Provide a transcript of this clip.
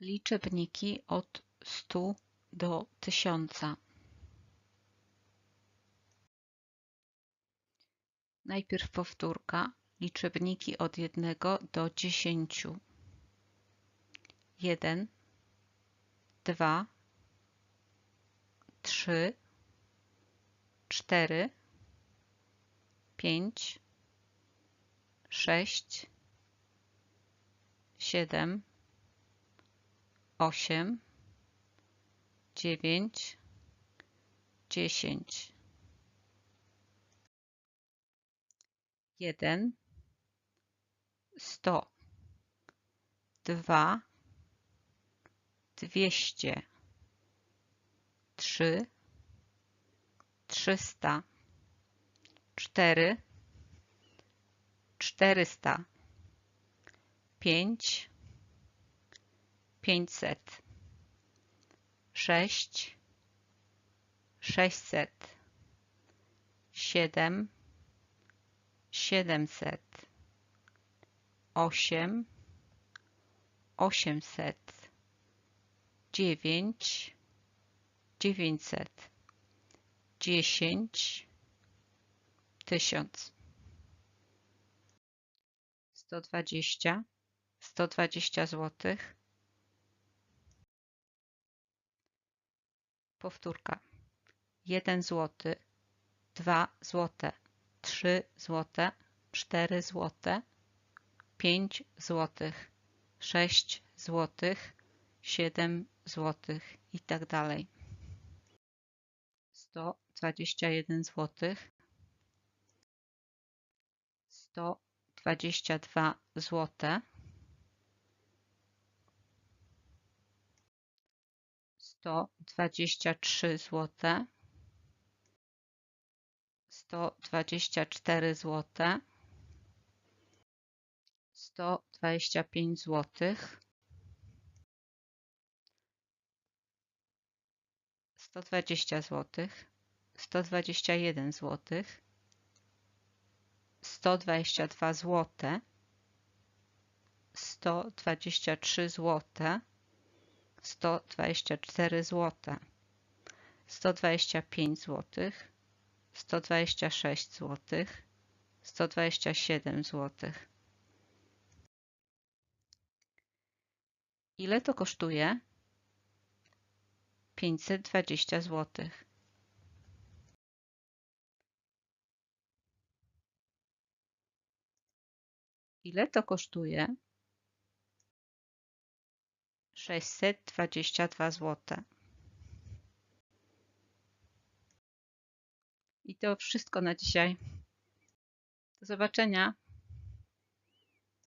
Liczebniki od stu do tysiąca. Najpierw powtórka. Liczebniki od jednego do dziesięciu. Jeden, dwa, trzy, cztery, pięć, sześć, siedem, osiem, dziewięć, dziesięć. Jeden, sto, dwa, dwieście, trzy, trzysta, cztery, czterysta, pięć, pięćset, sześć, sześćset, siedem, siedemset, osiem, osiemset, dziewięć, dziewięćset, dziesięć, tysiąc, sto dwadzieścia, sto dwadzieścia złotych, Powtórka. Jeden złoty, dwa złote, trzy złote, cztery złote, pięć złotych, sześć złotych, siedem złotych i tak dalej. Sto dwadzieścia jeden złotych, sto dwadzieścia dwa złote, 123 zł, 124 zł, 125 zł, 120 zł, 121 zł, 122 zł, 123 zł, 124 zł, 125 zł, 126 zł, 127 zł. Ile to kosztuje? 520 zł. Ile to kosztuje? Sześćset dwadzieścia dwa złote. I to wszystko na dzisiaj. Do zobaczenia.